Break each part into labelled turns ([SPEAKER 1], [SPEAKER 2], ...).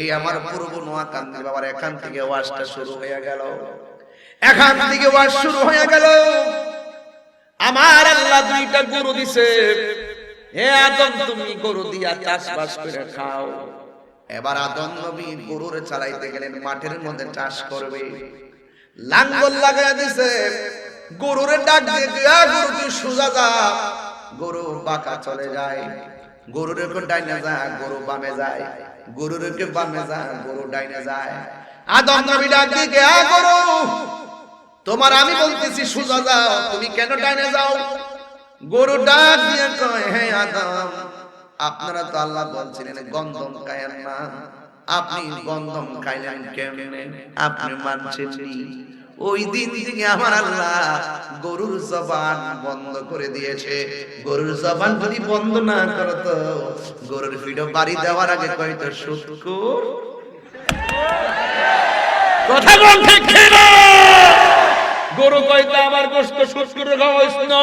[SPEAKER 1] এই আমার পূর্ব নোয়াকান্দি বাবার এখান থেকে ওয়াজটা শুরু হয়ে গেল। এখান থেকে ওয়াজ শুরু হয়ে গেল। আমার আল্লাহ দুইটা গরু দিছে। হে আদম, তুমি গরু দিয়া চাষবাস করে খাও। এবার আদম নবী গরুরে চালাইতে গেলেন মাঠের মধ্যে চাষ করবে। লাঙ্গল লাগাই দিছে। গরুরে ডাক দিয়ে গরু, তুই সোজা যা। গরু বাঁকা চলে যায়। গরুর কোন ডাইনে যা গরু বামে যায়। গরুর কে বামে যা গরু ডাইনে যায়। আদম নবী ডাক দিয়ে কে আ গরু তোমার আমি বলতেছি সোজা যাও তুমি কেন ডাইনে যাও? গরু ডাক দিয়ে কয় হে আদম আপনারা তো আল্লাহ বলছিলেন গন্ধম খায়েন না। আপনি গন্ধম খাইলেন কেমনে? আপনি মানছেন? ওই দিন থেকে আমার আল্লাহ গরুর জবান বন্ধ করে দিয়েছে। গরুর জবান যদি বন্ধ না করতো, গরুর ভিডিও বাড়ি দেওয়ার আগে কয়তো শুক্র
[SPEAKER 2] কথা বল গরু কইতে আমার গোস্ত সুস করে খাওয়াইস না?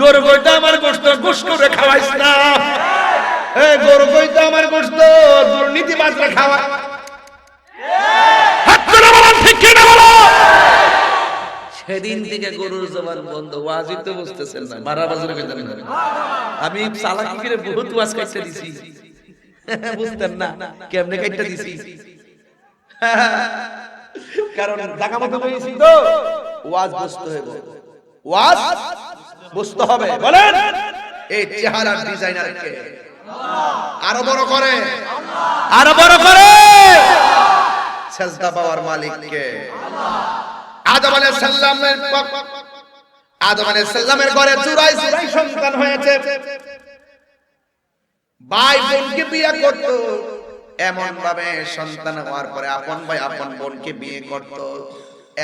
[SPEAKER 2] গরু কইতে আমার গোস্ত গুস করে খাওয়াইস না? এ গরু কইতে আমার গোস্ত দুর্নীতি মাত্রা খাওয়া ঠিক না বলো? সেদিন থেকে গরুর জবান বন্ধ ওয়াজি তো বুঝতেছেন না মারা বাজারে কইতেন না। আমি চালাকি করে বহুত ওয়াজ কাটতে দিছি। বুঝতেন না কেমনে কাটতে দিছি। কারণ টাকা মতো পেয়েছি তো ওয়াজ বুঝতে হবে ওয়াজ বুঝতে হবে বলেন?
[SPEAKER 1] এই চেহারার ডিজাইনার কে আরও বড় করে।
[SPEAKER 2] আরও বড় করে।
[SPEAKER 1] সেজদা পাওয়ার মালিক কে আদম আলাইহিস সালামের আদম আলাইহিস সালামের ঘরে চুরাই চুরাই সন্তান হয়েছে। ভাই বোনকে বিয়ে করত। এমন ভাবে সন্তান হওয়ার পরে আপন ভাই আপন বোনকে বিয়ে করত।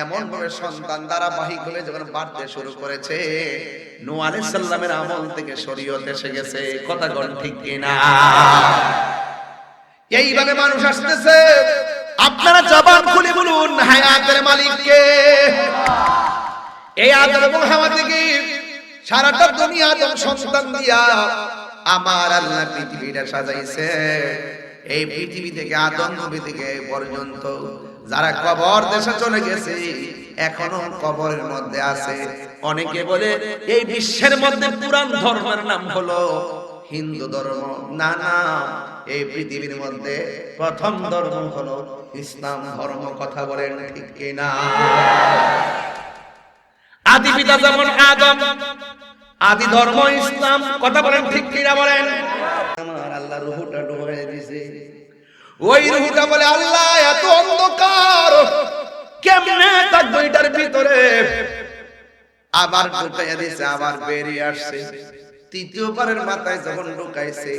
[SPEAKER 1] এমন ভাবে সন্তান ধারাবাহিক হয়ে যখন বাড়তে শুরু করেছে নূহ আলাইহিস সালামের আমল থেকে শরীয়ত এসে গেছে। কথা গণ ঠিক কিনা? এইভাবে মানুষ আসতেছে। আপনারা জবান খুলে বলুন হায়াতের মালিককে। এই আদম এবং হাওয়া থেকে সারাটা দুনিয়া আদম সন্তান দিয়া আমার আল্লাহ পৃথিবীটা সাজাইছে। এই পৃথিবী থেকে, আদম নবী থেকে পর্যন্ত যারা কবর দেশে চলে গেছে, এখনও কবরের মধ্যে আছে। অনেকে বলে, এই বিশ্বের মধ্যে পুরান ধর্মের নাম হলো হিন্দু ধর্ম। না না, এই পৃথিবীর মধ্যে প্রথম ধর্ম হলো ইসলাম ধর্ম, কথা বলেন ঠিক কিনা? আদি পিতা যেমন আদম, আদি ধর্ম ইসলাম, কথা বলেন ঠিক কিনা বলেন? আমার আল্লাহ রুহুটা ডুবে দিছে। ওই রুহুটা বলে, আল্লাহ, এত অন্ধকার, কেমনে থাকব এটার ভিতরে? আবার ঢুকাইয়া দিছে, আবার বেরিয়ে আসছে। তৃতীয়বারের মাথায় যখন ঢুকাইছে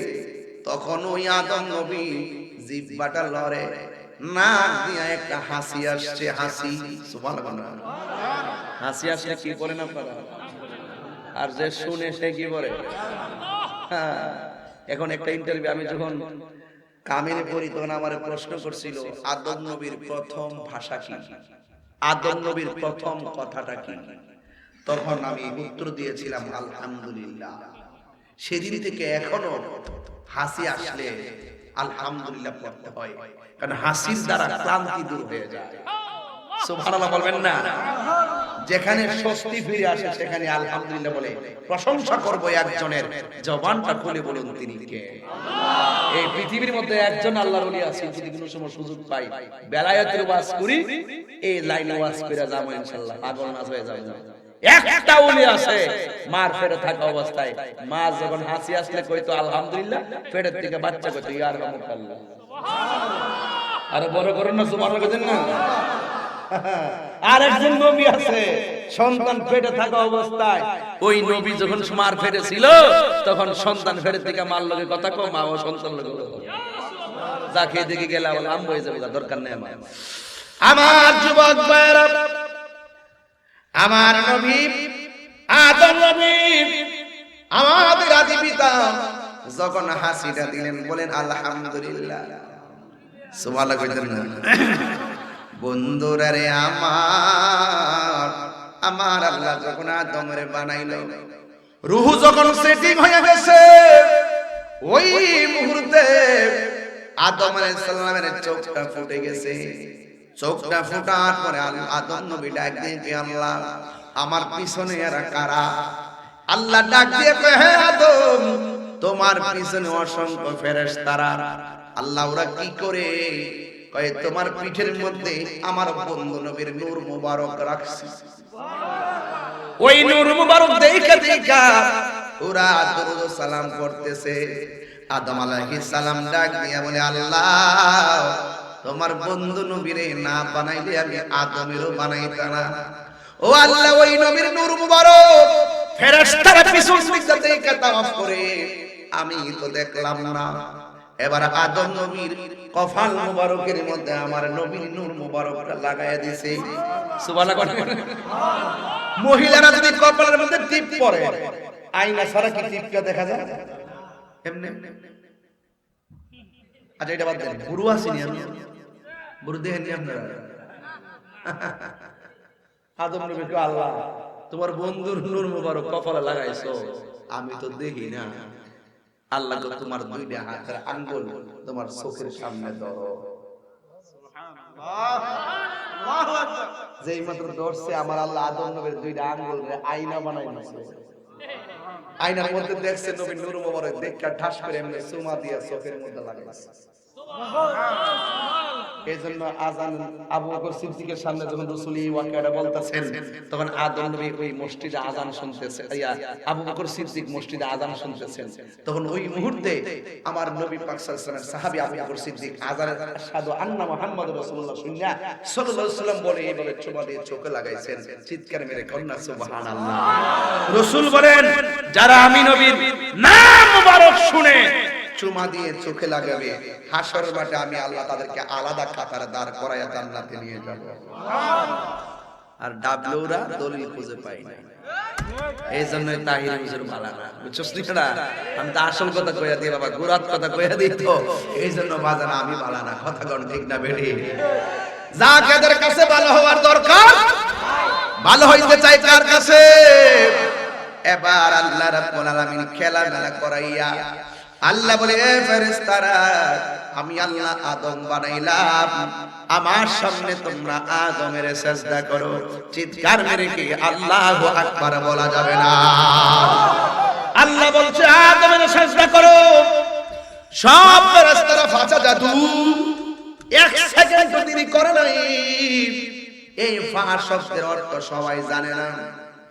[SPEAKER 1] তখন ওই আদম নবী জিব্বাটা লড়ে। নাক দিয়া একটা হাসি আসছে হাসি সুবহানাল্লাহ। হাসি আসলে কি বলেন আপনারা? আর যে শুনে সে কি বলে? হ্যাঁ, এখন একটা ইন্টারভিউ আমি যখন কামিনে পড়ি তখন আমার প্রশ্ন করছিল আদম নবীর প্রথম ভাষা কি? আদম নবীর প্রথম কথাটা কি? তখন আমি উত্তর দিয়েছিলাম আলহামদুলিল্লাহ। সেদিন থেকে এখনও হাসি আসলে আলহামদুলিল্লাহ পড়তে হয়। কারণ হাসির দ্বারা ক্লান্তি দূর হয়ে যায়। সুবহানাল্লাহ বলবেন না? যেখানে স্বস্তি ফিরে আসে, সেখানে আলহামদুলিল্লাহ বলে প্রশংসা করব একজনের। জবানটা খুলে বলুন তিনি কে? এই পৃথিবীর মধ্যে একজন আল্লাহর ওলি আছে, যদি কোনো সময় সুযোগ পাই। বেলায়েতের ওয়াজ করি, এই লাইনে করে যাব হয়ে যাব। একটা ওলি আছে, মার ফেরে থাকা অবস্থায়। মা যখন হাসি আসলে কইতো, আলহামদুলিল্লাহ। পেটের থেকে বাচ্চা কইতো ইয়ার হামুকাল্লাহ আরে বড় করেন না সুবহানাল্লাহ কইতেন না? আর একজন নবী আছে, সন্তান পেটে থাকা অবস্থায়। ওই নবী যখন মার ফেটে ছিল, তখন সন্তান ফেটে থেকে মার লগে কথা কম মা ও সন্তান লগে খেয়ে দেখে গেলে আমার আম হয়ে যাবে দরকার নেই আমার। আমার যুবক ভাইরা আমার নবী, আদম নবী, আমাদের আদি পিতা। যখন হাসিটা দিলেন, বলেন, আলহামদুলিল্লাহ। সুবহানাল্লাহ কইতেন না। বন্ধুরা রে আমার আমার আল্লাহ যখন আদমের বানাইলো, রুহু যখন সেটিং হয়ে গেছে, ওই মুহূর্তে আদম আলাইহিস সালামের চোখটা ফুটে গেছে। চোখটা ফুটার পরে আদম নবী ডাক দিয়ে আল্লাহ, আমার পিছনে এরা কারা? আল্লাহ ডাক দিয়ে হে আদম, তোমার পিছনে অসংখ্য ফেরেশতারা। আল্লাহ ওরা কি করে? কয়, তোমার পিঠের মধ্যে আমার বন্ধু নবীর নূর মুবারক রাখছি। ওই নূর মুবারক দেখা দেখা ওরা দরুদ সালাম করতেছে আদম আলাইহিস সালাম ডাক দিয়া বলে, আল্লাহ তোমার বন্ধু নবীরে না বানাইলে আমি আদমেরও বানাইতাম না। ও আল্লাহ, ওই নবীর নূর মুবারক। ফেরেশতারা পিছন দিক থেকে তাওয়াফ করে। আমি তো দেখলাম না। এবার আদম নবীর কফাল মুবারকের মধ্যে আমার নবীর নূর মুবারকটা লাগাইয়া দিছে। মহিলারা যদি কপালের মধ্যে টিপ পরে, আয়না ছাড়া কি টিপটা দেখা যায়? এমনি। আচ্ছা এটা বাদ দেন। বুড়ো আসেনি আমি। আদম আল্লাহ, তোমার বন্ধুর লাগাইছো। আমি তো দেখি না। আল্লাহ তোমার দুইটা হাতের আঙ্গুল তোমার চোখের সামনে যেই মাত্র ধরছে, আমার আল্লাহ আদম নবীর দুইটা আঙ্গুল আয়না বানাই দিছে। আয়নার মধ্যে দেখছে নবী নূর মোবারক, দেখা ঠাস করে এমনি সুমা দিয়া চোখের মধ্যে লাগাইছে। আজান আবু বকর সিদ্দিকের সামনে যখন রাসূল ওয়াকিয়াটা বলতেছেন, তখন আদম নবী ওই মসজিদে আজান শুনতেছে আবু বকর সিদ্দিক মসজিদে আজান শুনতেছেন। তখন ওই মুহূর্তে আমার নবী পাক সাল্লাল্লাহু আবু বকর সিদ্দিক আজানের আশহাদু আন্না রাসূলুল্লাহ শুনিয়া সাল্লাল্লাহু আলাইহি বলে চোখে লাগাইছেন, চিৎকার মেরে সুবহানাল্লাহ। বলেন, যারা আমি নবীর নাম মুবারক শুনে চুমা দিয়ে চোখে লাগাবে। হাসর মাঠে আমি আল্লাহ তাদেরকে আলাদা কাতারে দাঁড় করাইয়া জান্নাতে নিয়ে যাব। আর ডাবলুরা দলিল খুঁজে পাই না। এই জন্য তাহির হুজুর আমি তো আসল কথা কইয়া দিই, বাবা কথা কইয়া দিই তো। এই জন্য বাজার আমি কথা কোন ঠিক না, বেড়ি। যা কাছে ভালো হওয়ার দরকার, ভালো হইতে চাই কার কাছে? এবার আল্লাহ রাব্বুল আলামিন করাইয়া আল্লাহ বলে, এ ফেরেশতারা, আমি আল্লাহ আদম বানাইলাম। আমার সামনে তোমরা আদমের সেজদা করো। চিৎকার মেরে কি আল্লাহু আকবার বলা যাবে না? আল্লাহ বলছে, আদমের সেজদা করো। সব ফেরেশতারা ফাঁচা জাদু। এক সেকেন্ড দেরি করে নাই। এই ফা শব্দের অর্থ সবাই জানে না।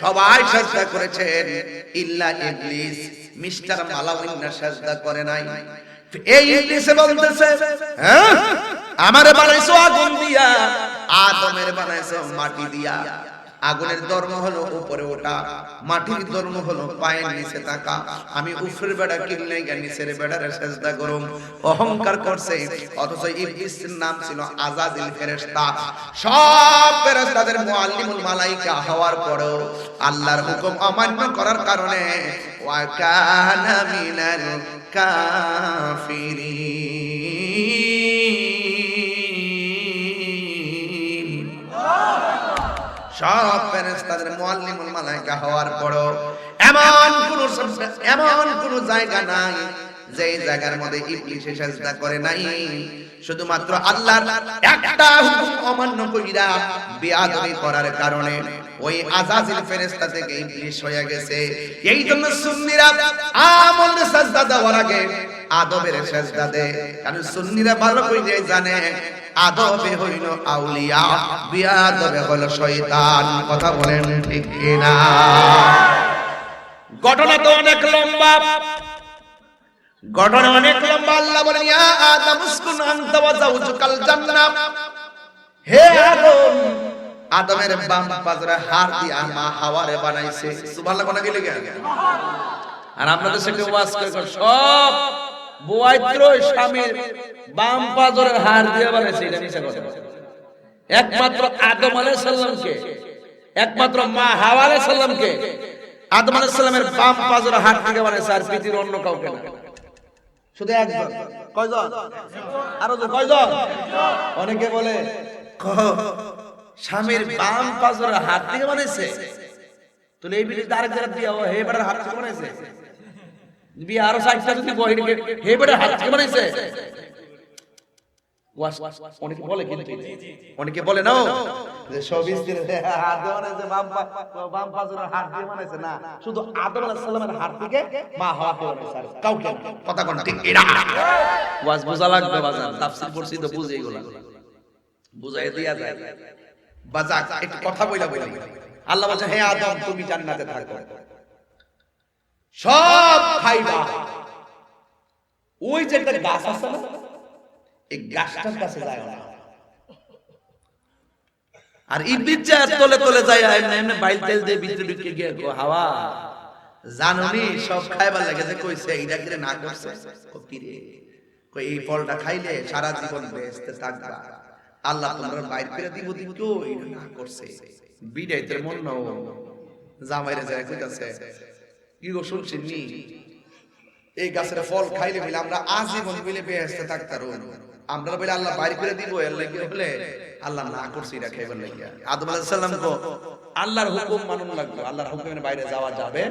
[SPEAKER 1] সবাই সাজদা করেছেন। ইল্লা ইবলিস, মিস্টার মালাউইন্না সাজদা করে নাই। এই ইবলিসে বলতেছে হ্যাঁ? আমারে বানাইছো আগুন দিয়া, আদমের বানাইছো মাটি দিয়া। আগুনের ধর্ম হলো উপরে ওঠা মাটির ধর্ম হলো পায়ের নিচে থাকা। আমি উপরের বেড়া কিনলে গিয়ে নিচের বেড়ারে সেজদা করুম। অহংকার করছে অথচ ইবলিসের নাম ছিল আজাদিল ফেরেশতা। সব ফেরেশতাদের মুআল্লিমুল মালাইকা হওয়ার পরেও আল্লাহর হুকুম অমান্য করার কারণে ওয়া কানা মিনাল কাফিরিন। সব ফেরেশতাদের মুআল্লিমুল মালাইকা হওয়ার পরও এমন কোন এমন কোন জায়গা নাই যেই জায়গার মধ্যে ইবলিস সেজদা করে নাই। শুধুমাত্র আল্লাহর একটা হুকুম অমান্য কইরা বেয়াদবি করার কারণে ওই আজাজিল ফেরেশতা থেকে ইবলিস হয়ে গেছে। এই জন্য সুন্নিরা আমল সাজদা দেওয়ার আগে আদবের সেজদা দে কারণ সুন্নিরা ভালো কইরে জানে আদবে হইল আউলিয়া বিয়াদবে হলো শয়তান। কথা বলেন ঠিক কিনা?
[SPEAKER 2] ঘটনা তো অনেক লম্বা।
[SPEAKER 1] ঘটনা অনেক লম্বা আল্লাহ বলেন ইয়া আদম উসকুন আনতা ওয়া যাওজুকাল জান্নাহ। হে আদম আদমের বাম পাজরে হার দিয়া মা হাওয়ারে বানাইছে। সুবহানাল্লাহ কোনা গেলে গেল
[SPEAKER 2] আর আপনাদের সাথে ওয়াজ করে। সব বাম পাজরের হার দিয়ে বানাইছে একমাত্র একমাত্র মা আদম বাম থেকে বানাইছে অন্য শুধু অনেকে বলে স্বামীর বাম পাজর হাত থেকে বানাইছে। তাহলে এই বিলিতে আরেক দিয়ে হাত থেকে বানাইছে। বিয়ে আরও সাইডটা যদি বহির হে বেটার হাত থেকে বানাইছে? অনেকে বলে কিন্তু অনেকে বলে না যে সব স্ত্রীর হাত দিয়ে বানাইছে বাম বাম পাজরের হাত দিয়ে বানাইছে না শুধু আদম আলাইহিস সালামের হাত থেকে মা হাওয়াকে বানাইছে আর কাউকে
[SPEAKER 1] কথা কোন ঠিক এরা
[SPEAKER 2] ওয়াজ বোঝা লাগবে বাজার তাফসীর পড়ছি তো বুঝে এগুলা বুঝাই দিয়া যায়।
[SPEAKER 1] বাজা একটু কথা বইলা বইলা। আল্লাহ বলছে হে আদম তুমি জান্নাতে থাকো। সব খাইবা ওই যে একটা গাছ আছে না এই গাছটার কাছে যায় না।
[SPEAKER 2] আর ইবলিস যায় তলে তলে যায় এমনি এমনি বাইল তেল দিয়ে ভিতরে ঢুকে গিয়ে কো, হাওয়া।
[SPEAKER 1] সব খাইবার লাগে যে কইছে এইটা কিরে না করছে? ও কিরে? কই এই ফলটা খাইলে সারা জীবন বেহেশতে থাকবা। আল্লাহ বাইর করে দিব দিব এইটা না করছে। বিদায় তোর মন নাও। জামাইরে যায় কইতাছে কি গো শুনছেন নি? এই গাছের ফল খাইলে বলে আমরা আজীবন বলে বেহেশতে থাকতারো আমরা বলে আল্লাহ বাইর করে দিব এর লাগি বলে আল্লাহ না করছে এটা খাইবার লাগিয়া আদম আলাইহিস সালাম কো আল্লাহর হুকুম মানুন লাগবে আল্লাহর হুকুমের বাইরে যাওয়া যাবে?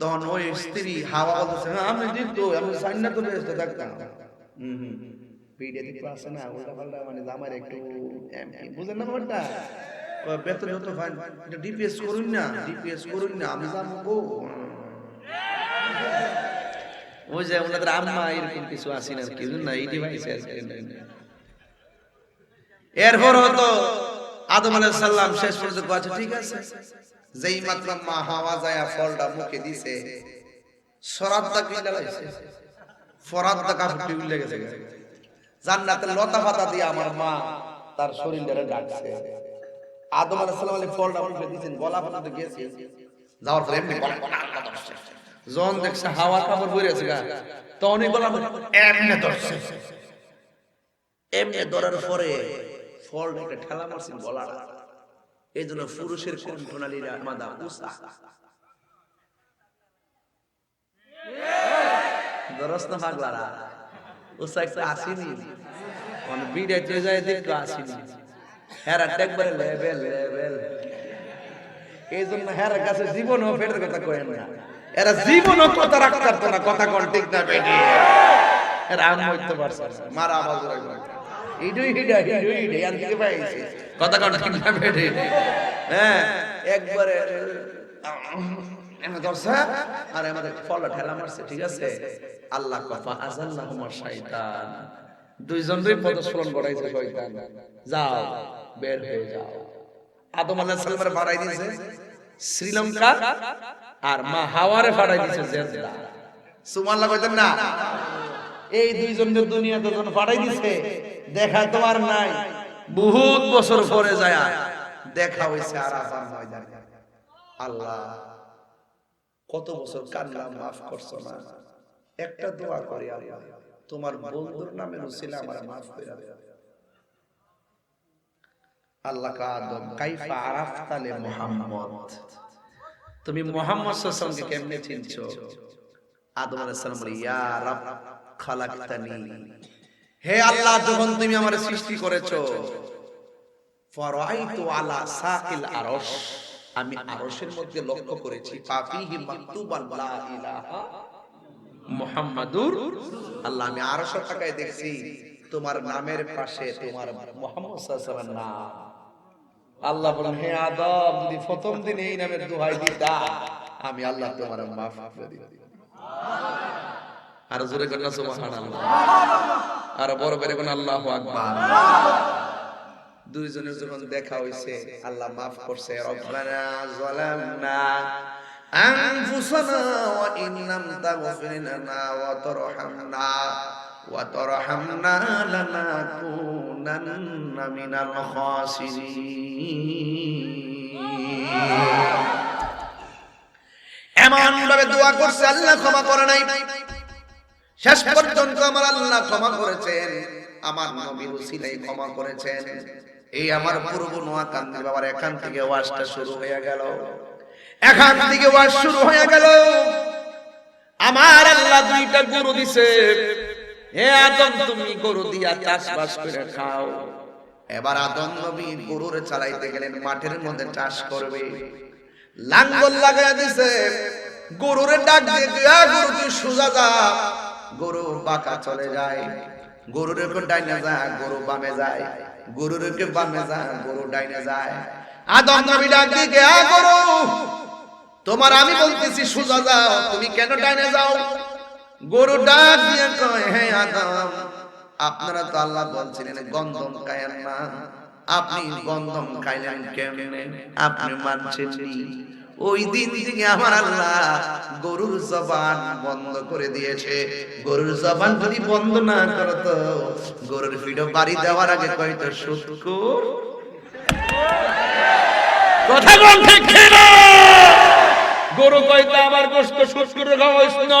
[SPEAKER 1] তখন ওই স্ত্রী হাওয়া বলতেছে "হ্যাঁ, আমি দিত আমি সাইনা তো বেহেশতে থাকতাম। হুম হুম। ভিডিও দেখতে আসে না উল্টা পাল্টা মানে আমার একটু এমনি, বুঝেন না ব্যাপারটা? বেতন হতো ফাইন ডিপিএস করুন না ডিপিএস করুন না, আমি যাব গো
[SPEAKER 2] ওই যে ওনাদের আম্মা এরকম কিছু আসেন আর কি না এই ডিভাইস
[SPEAKER 1] এরপর হতো আদম আলাইহিস সালাম, শেষ পর্যন্ত কয়েছে ঠিক আছে। যেই মাত্র মা হাওয়া যায়, ফলটা মুখে দিছে সরাদ্দা কি লাগাইছে ফরাদ্দা কাপড়টি উল্লে গেছে জান্নাতের লতা পাতা দিয়ে আমার মা তার শরীরটারে ডাকছে আদম আলাইহিস সালাম আলী ফলটা মুখে দিয়েছেন, গলা পর্যন্ত গেছে যাওয়ার পরে এমনি গলা গলা গলা ধরছে।
[SPEAKER 2] জন দেখছে হাওয়া কাপড় আছে গা, তখনই বললাম,
[SPEAKER 1] এমনি ধরছে। এমনি ধরার পরে একটা ঠেলা গলা এই জন্য পুরুষের উষা।
[SPEAKER 2] ওসা একটা আসেনি। মানে যায় দেখতে আসেনি। হেরা একবারে লেভেল লেভেল।
[SPEAKER 1] এই জন্য হের কাছে জীবনও কথা কয়েন না। এরা জীবনও কথা রাখতে পারতো না কথা কন ঠিক না বেটি
[SPEAKER 2] এরা আম হইতে পারছে
[SPEAKER 1] মারা আওয়াজ রাখবে ইডুই হিডা হিডুই হিডা ইয়ান থেকে পাইছে
[SPEAKER 2] কথা কন ঠিক না বেঠে
[SPEAKER 1] হ্যাঁ একবারে এমন ধরছে আর আমাদের ফলটা ঠেলা মারছে ঠিক আছে? আল্লাহ কথা
[SPEAKER 2] আজাল্লাহুমা শাইতান। দুইজনই পদস্খলন করাইছে শয়তান। যাও। বের হয়ে যাও।
[SPEAKER 1] আদম আলাইহিস সালামের বাড়াই দিয়েছে
[SPEAKER 2] শ্রীলঙ্কা আর মা হাওয়ারে ফাড়াই দিছে জেদ্দা।
[SPEAKER 1] কইতেন না।
[SPEAKER 2] এই দুইজনের দুনিয়াতে যখন ফাড়াই দিছে দেখা তোমার নাই। বহুত বছর পরে যায়
[SPEAKER 1] দেখা হইছে আরাফার ময়দানে আল্লাহ কত বছর কান্না মাফ করছ না। একটা দোয়া করি আল্লাহ তোমার বন্ধুর নামে রসিলা আমার মাফ করে আল্লাহ আদম কাইফা আরাফতালে মুহাম্মদ।
[SPEAKER 2] তুমি মোহাম্মদ সাল্লামকে কেমনে চিনছো?
[SPEAKER 1] আদম আলাইহিস বলে ইয়া রাব খালাকতানি। হে আল্লাহ যখন তুমি আমার সৃষ্টি করেছ ফারাইতু আলা সাকিল আরশ। আমি আরশের মধ্যে লক্ষ্য করেছি মাকতুবান লা ইলাহা
[SPEAKER 2] মুহাম্মাদুর
[SPEAKER 1] আল্লাহ আমি আরশ তাকায় দেখছি তোমার নামের পাশে তোমার মুহাম্মদ সাল্লাল্লাহু আলাইহি নাম। আল্লাহ বলেন, হে আদম, যদি প্রথম দিন এই নামের দোহাই দিতা, আমি আল্লাহ তোমার মাফ করে দিতাম।
[SPEAKER 2] আর জোরে কন্যা সুবহানাল্লাহ। আর বড় করে কোন আল্লাহু আকবার।
[SPEAKER 1] দুইজনের যখন দেখা হইছে, আল্লাহ মাফ করছে, রব্বানা যালামনা আনফুসানা ওয়া ইন লাম তাগফির লানা আল্লাহ ক্ষমা করে নাই। শেষ পর্যন্ত আমার আল্লাহ ক্ষমা করেছেন, আমার নবীর উসিলাই ক্ষমা করেছেন। এই আমার পূর্ব নোয়াকান্দি বাবার এখান থেকে ওয়াজটা শুরু হয়ে গেল। এখান থেকে ওয়াজ শুরু হয়ে গেল। আমার আল্লাহ দুইটা গরু দিছে। হে আদম তুমি গরু দিয়া চাষবাস করে খাও। এবার আদম নবী গরুর চালাইতে গেলেন মাঠের মধ্যে চাষ করবে। লাঙ্গল লাগাই দিছে। গরুরে ডাক দিয়ে গরু তুই সোজা যা। গরু বাঁকা চলে যায়। গরুর ডাইনে যা গরু বামে যায়। গরুর কে বামে যা গরু ডাইনে যায়। আদম নবী ডাক দিয়ে গরু তোমার আমি বলতেছি সোজা যাও তুমি কেন ডাইনে যাও? গরু ডাক দিয়ে কয়, হে আদম, আপনারা তো আল্লাহ বলছিলেন, গন্ধম খায়েন না। আপনি গন্ধম খাইলেন কেমনে? আপনি মানছেন? ওই দিন থেকে আমার আল্লাহ গরুর জবান বন্ধ করে দিয়েছে। গরুর জবান যদি বন্ধ না করতো গরুর ফিডো বাড়ি দেওয়ার আগে কয়তো শুক্কুর
[SPEAKER 2] কথা কোন ঠিক গরু কইতে আমার গোস্ত শুট করে খাওয়াইস না।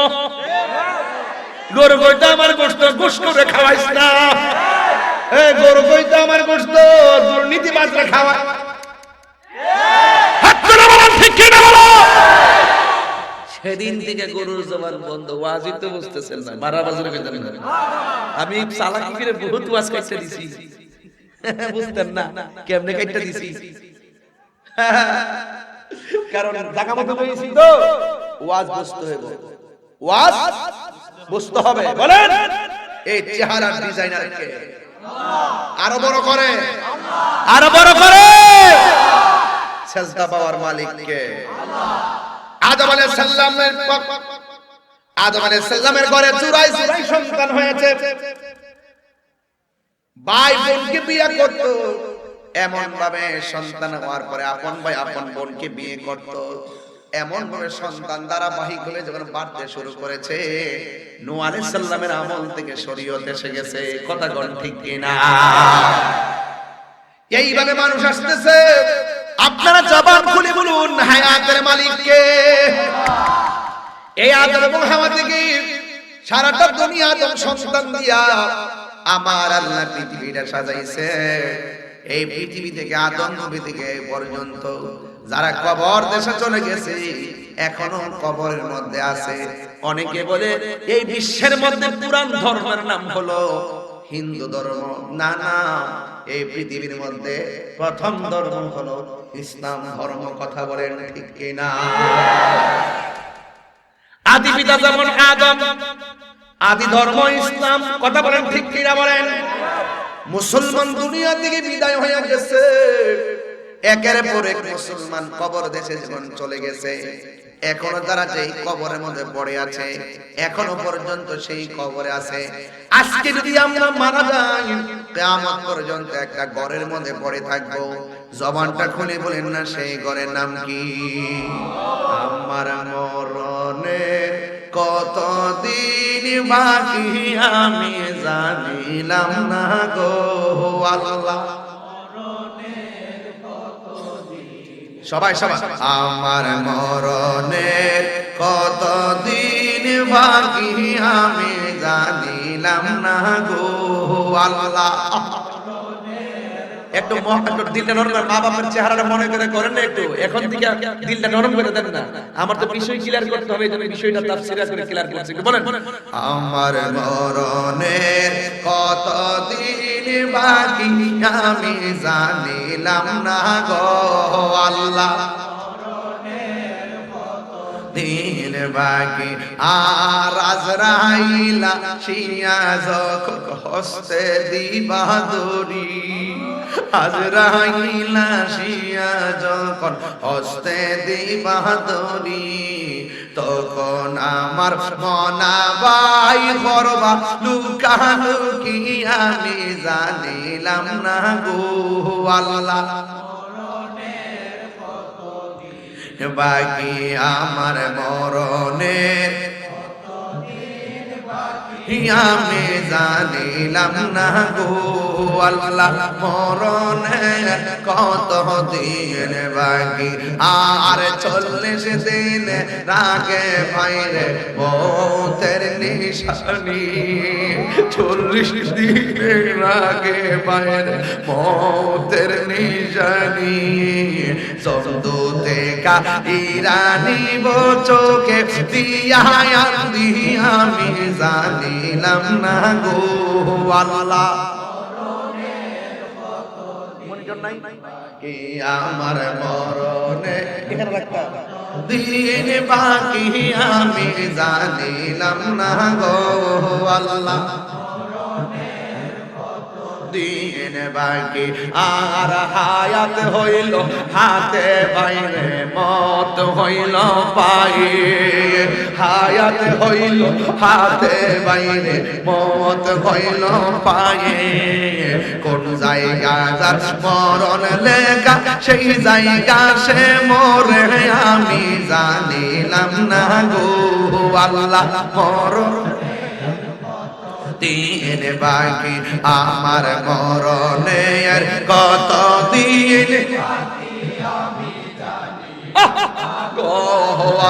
[SPEAKER 2] গরু কইতে আমার গোস্ত গুস করে খাওয়াইস না।
[SPEAKER 1] এ গরু কইতে আমার গোস্ত দুর্নীতি মাত্রা খাওয়া। সেদিন থেকে গরুর জবান বন্ধ ওয়াজিব তো বুঝতেছেন না মারা বাজারে না। আমি চালাকি করে বহুত ওয়াজ কাইতে দিছি। বুঝতেন না কেমনে কাইতে দিছি। কারণ জায়গা মতো তো ওয়াজ বুঝতে হবে ওয়াজ? বুঝতে হবে। বলেন। এই চেহারার ডিজাইনার কে আরও বড় করে। আরও বড় করে। সেজদা পাওয়ার মালিক কে আদম আলাইহিস সালামের আদম আলাইহিস সালামের ঘরে চুরাই চুরাই সন্তান হয়েছে। ভাই বোনকে বিয়ে করত। এমন ভাবে সন্তান হওয়ার পরে আপন ভাই আপন বোনকে বিয়ে করত। এমন ভাবে সন্তান ধারাবাহিক হয়ে যখন বাড়তে শুরু করেছে আলাইহিস সালামের আমল থেকে শরীয়ত এসে গেছে কথা গণ ঠিক কিনা? এইভাবে মানুষ আসতেছে আপনারা জবান খুলে বলুন হায়াতের মালিককে। এই আদম এবং হাওয়া থেকে সারাটা দুনিয়া আদম সন্তান দিয়া আমার আল্লাহ পৃথিবীটা সাজাইছে। এই পৃথিবী থেকে আদম নবী থেকে পর্যন্ত যারা কবর দেশে চলে গেছে, এখনও কবরের মধ্যে আছে। অনেকে বলে, এই বিশ্বের মধ্যে পুরান ধর্মের নাম হলো হিন্দু ধর্ম। না না, এই পৃথিবীর মধ্যে প্রথম ধর্ম হলো ইসলাম ধর্ম, কথা বলেন ঠিক কিনা? আদি পিতা যেমন আদম, আদি ধর্ম ইসলাম, কথা বলেন ঠিক কিনা বলেন? মুসলমান দুনিয়া থেকে বিদায় হয়ে গেছে। একের পর এক মুসলমান কবর দেশে জীবন চলে গেছে। এখনও তারা যেই কবরের মধ্যে পড়ে আছে, এখনও পর্যন্ত সেই কবরে আছে। আজকে যদি আমরা মারা যাই, কিয়ামত পর্যন্ত একটা ঘরের মধ্যে পড়ে থাকব। জবানটা খুলে বলেন না, সেই ঘরের নাম কি? আমার মরণে কত দিন বাকি আমি জানিলাম না গো আল্লাহ। সবাই সবাই। আমার মরণের কত দিন বাকি আমি জানিলাম না গো আল্লাহ। একটু দিলটা নরম মা বাবার চেহারাটা মনে করে করেন না একটু। এখন থেকে দিলটা নরম করে দেন না। আমার তো বিষয় ক্লিয়ার করতে হবে বিষয়টা তার সিরিয়াস করে ক্লিয়ার বলেন। আমার মরণের কত দিন বাকি আমি জানিলাম না গো আল্লাহ। দিন বাকি আর আজরাইলা শিয়া যখন হস্তে দিবা দড়ি আজরাইলা শিয়া যখন হস্তে দিবা দড়ি তখন আমার মনা বাই করবা লুকা লুকি আমি জানিলাম না গো আল্লাহ। বাকি আমার মরণের আমি জানিলাম না গো আল্লাহ মরণের কত দিন বাকি? আর চল্লিশ দিন রাগে ভাইরে মৌতের নিশানি। চল্লিশ দিন রাগে ভাইরে মৌতের নিশানি। সন্দুতে কা ইরানি চোখে দিয়া আমি জানিলাম না গো আল্লাহ। আমার মরণে দিন বাকি আমি জানিলাম না গো আল্লাহ। দিন বাকি, আর হায়াত হইল, হাতে বাইরে মত হইল পায়ে। হায়াত হইল, হাতে বাইরে মত হইল পায়ে। কোন জায়গা যার মরণ লেখা, সেই জায়গা সে মরে, আমি জানিলাম না গো, আল্লাহ মরণ দিন বাকি? আমার মরণের কত দিন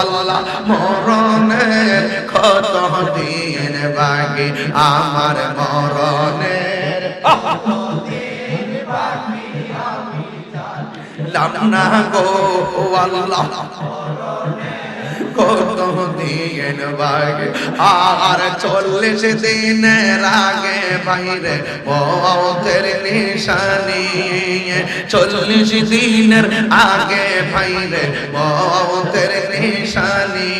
[SPEAKER 1] আল্লাহ, মরণের কত দিন বাকি? আমার মরণের লামনা গো আল্লাহ। কত দিন বাগে? আর চল্লিশ দিনের আগে বাইরে মতের নিশানি। চল্লিশ দিনের আগে বাইরে মতের নিশানি।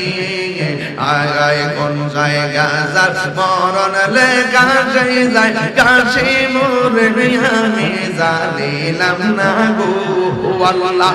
[SPEAKER 1] আগায় কোন জায়গা যার মরণ লেখা সেই জায়গা সে মরে আমি জানিলাম না গো আল্লাহ।